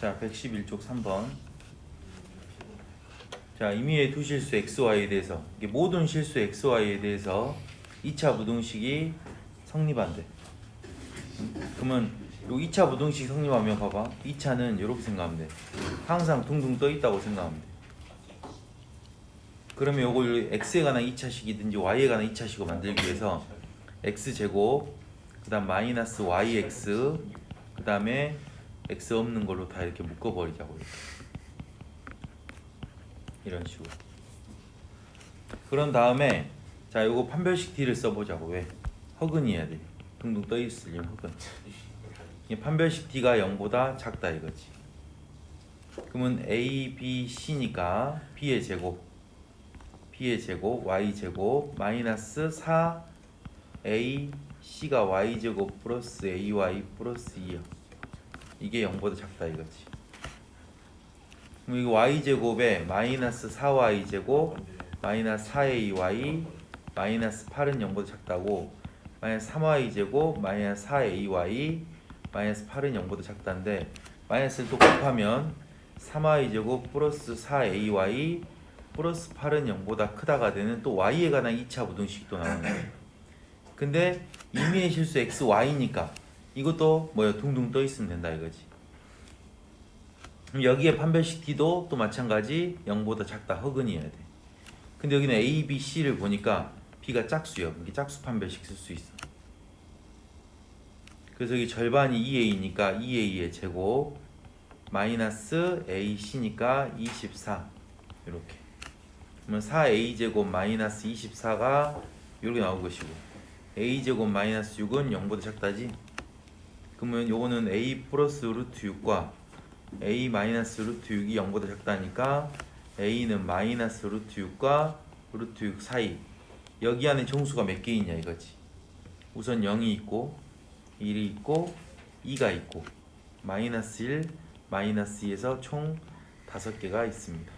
자, 111쪽 3번. 자, 임의의 두 실수 xy에 대해서 모든 실수 xy에 대해서 2차 부등식이 성립한대. 그러면 요 2차 부등식 성립하면 봐봐. 2차는 이렇게 생각하면 돼. 항상 둥둥 떠 있다고 생각하면 돼. 그러면 요걸 x에 관한 2차식이든지 y에 관한 2차식을 만들기 위해서 x 제곱 그다음 마이너스 yx 그다음에 x 없는 걸로 다 이렇게 묶어 버리자고 이렇게. 이런 식으로. 그런 다음에 자 요거 판별식 d를 써보자고 왜 허근이어야 돼. 둥둥 떠 있으려면 허근. 이 판별식 d가 0보다 작다 이거지. 그러면 a, b, c니까 b의 제곱 b의 제곱 y 제곱 마이너스 4 a c가 y 제곱 플러스 ay 플러스 2야. 이게 0보다 작다 이거지. 그럼 이거 y 제곱에 마이너스 4y 제곱 마이너스 4ay 마이너스 8은 0보다 작다고 마이너스 3y 제곱 마이너스 4ay 마이너스 8은 0보다 작다인데 마이너스를 또 곱하면 3y 제곱 플러스 4ay 플러스 8은 0보다 크다가 되는 또 y에 관한 2차 부등식이 또 나오는 거예요. 근데 임의의 실수 x, y니까 이것도 뭐야 둥둥 떠 있으면 된다 이거지. 여기에 판별식 d도 또 마찬가지 0보다 작다 허근이어야 돼. 근데 여기는 a, b, c를 보니까 b가 짝수요. 이게 짝수 판별식 쓸 수 있어. 그래서 여기 절반이 2a니까 2a의 제곱 마이너스 ac니까 24 이렇게. 그러면 4a 제곱 마이너스 24가 이렇게 나올 것이고 a 제곱 마이너스 6은 0보다 작다지. 그러면 요거는 a 플러스 루트 6과 a 마이너스 루트 6이 0보다 작다니까 a는 마이너스 루트 6과 루트 6 사이 여기 안에 정수가 몇 개 있냐 이거지. 우선 0이 있고 1이 있고 2가 있고 마이너스 1, 마이너스 2에서 총 5개가 있습니다.